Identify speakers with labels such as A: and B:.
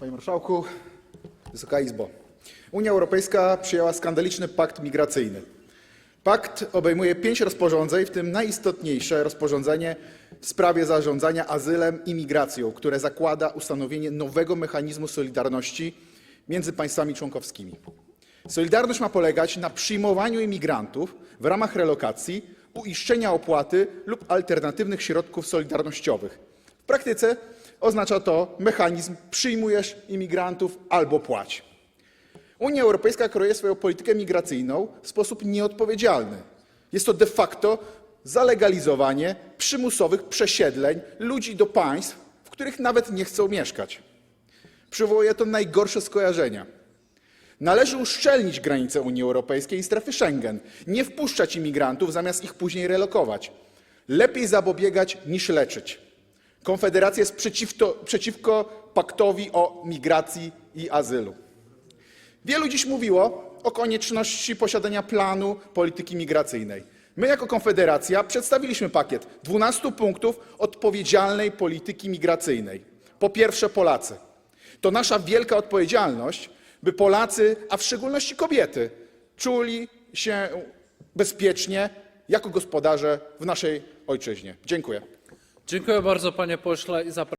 A: Panie Marszałku, Wysoka Izbo. Unia Europejska przyjęła skandaliczny pakt migracyjny. Pakt obejmuje pięć rozporządzeń, w tym najistotniejsze rozporządzenie w sprawie zarządzania azylem i migracją, które zakłada ustanowienie nowego mechanizmu solidarności między państwami członkowskimi. Solidarność ma polegać na przyjmowaniu imigrantów w ramach relokacji, uiszczenia opłaty lub alternatywnych środków solidarnościowych. W praktyce oznacza to mechanizm przyjmujesz imigrantów albo płać. Unia Europejska kreuje swoją politykę migracyjną w sposób nieodpowiedzialny. Jest to de facto zalegalizowanie przymusowych przesiedleń ludzi do państw, w których nawet nie chcą mieszkać. Przywołuje to najgorsze skojarzenia. Należy uszczelnić granice Unii Europejskiej i strefy Schengen, nie wpuszczać imigrantów, zamiast ich później relokować. Lepiej zapobiegać niż leczyć. Konfederacja jest przeciwko, paktowi o migracji i azylu. Wielu dziś mówiło o konieczności posiadania planu polityki migracyjnej. My, jako Konfederacja, przedstawiliśmy pakiet 12 punktów odpowiedzialnej polityki migracyjnej. Po pierwsze, Polacy. To nasza wielka odpowiedzialność, by Polacy, a w szczególności kobiety, czuli się bezpiecznie jako gospodarze w naszej ojczyźnie. Dziękuję.
B: Dziękuję bardzo, panie pośle. i zapraszam.